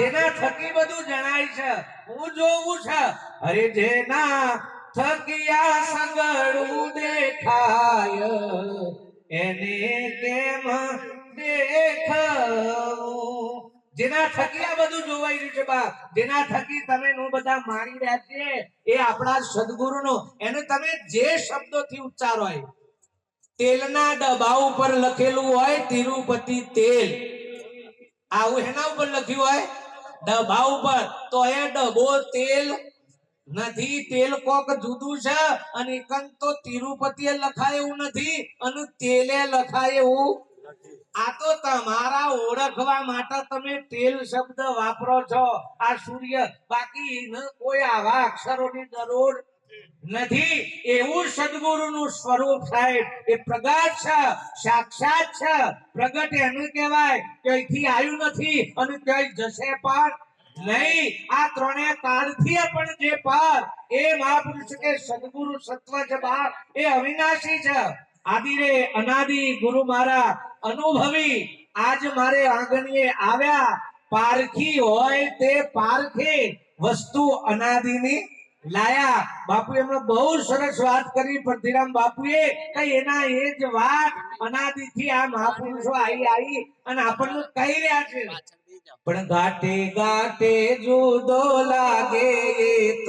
જેના થકી બધું જણાય છે, હું જોઉં છે. અરે જેના થકિયા સંગડું દેખાય, એને કેમ દેખાવું? જેના થકી આ બધું જોવાઈ રહ્યું છે, બા. જેના થકી તમે નું બધા માણી રહ્યા છે એ આપણા સદગુરુનો. એને તમે જે શબ્દોથી ઉચ્ચારો હોય તેલના ડબ્બા ઉપર લખેલું હોય તિરુપતિ તેલ. આવું એના ઉપર લખ્યું હોય? ડબ્બા ઉપર. તો એ ડબો તેલ નથી, તેલ કોક જુદું છે અને એકન તો તિરુપતિએ લખાય એવું નથી અને તેલે લખાય એવું આ તો તમારા ઓળખવા માટે તમે તેલ શબ્દ વાપરો છો. આ સૂર્ય. બાકી કોઈ આવા અક્ષરોની જરૂર નથી. એવું સદગુરુનું સ્વરૂપ સાહેબ. એ પ્રગટ છે, સાક્ષાત છે. પ્રગટ એનું કહેવાય ક્યાંયથી આવ્યું નથી અને ક્યાંય જશે પણ નહીં. આ ત્રણે કાળથી પણ જે પર, એ મહાપુરુષ કે સદગુરુ સત્વ બાર, એ અવિનાશી છે. આદિ રે અનાદિ ગુરુ મારા અનુભવી, આજ મારે આંગણીએ આવ્યા. પારખી હોય તે પારખે વસ્તુ અનાદિની લાયા. બાપુ એમણે બહુ સરસ વાત કરી પરધીરામ બાપુએ કઈ એના એ જ વાત અનાદિથી આ મહાપુરુષો આવી આવી અને આપણને કહી રહ્યા છે. પણ ઘાટે ઘાટે જુદો લાગે તો